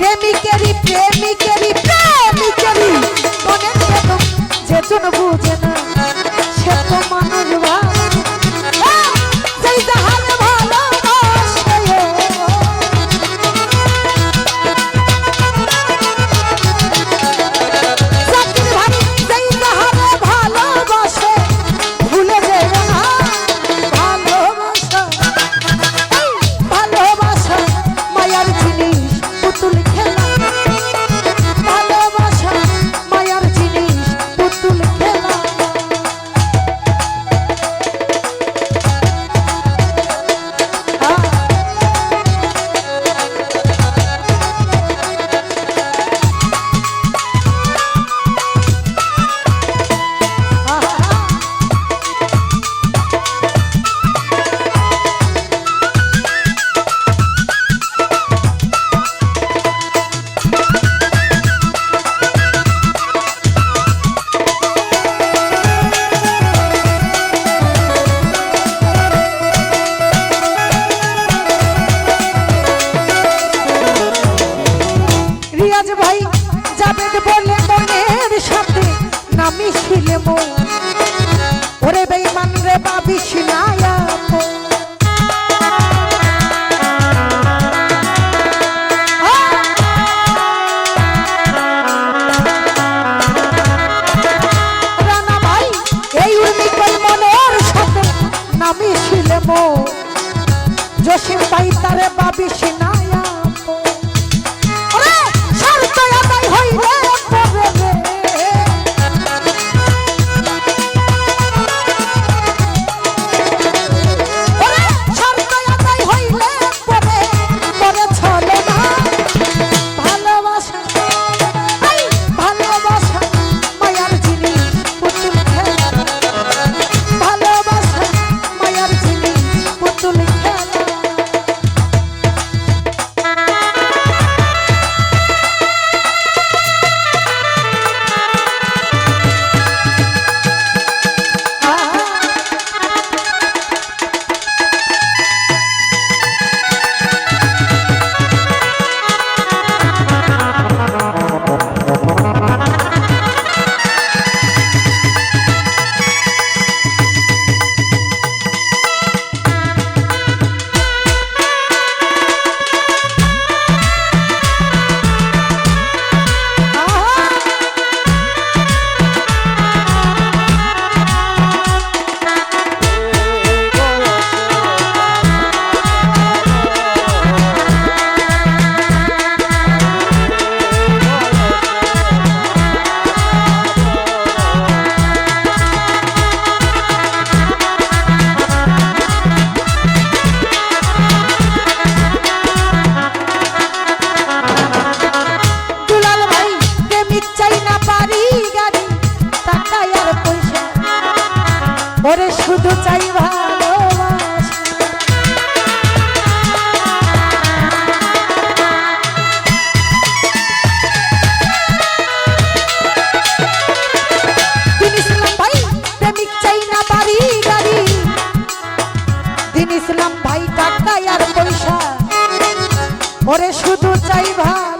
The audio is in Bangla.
প্রেমিকেরি প্রেমিকেরি প্রেমিকেরি মনে যেতুন বুঝে না। মিশিলে মোরা দিছিলাম ভাই টাকা আর পয়সা ওরে শুধু চাই ভাই।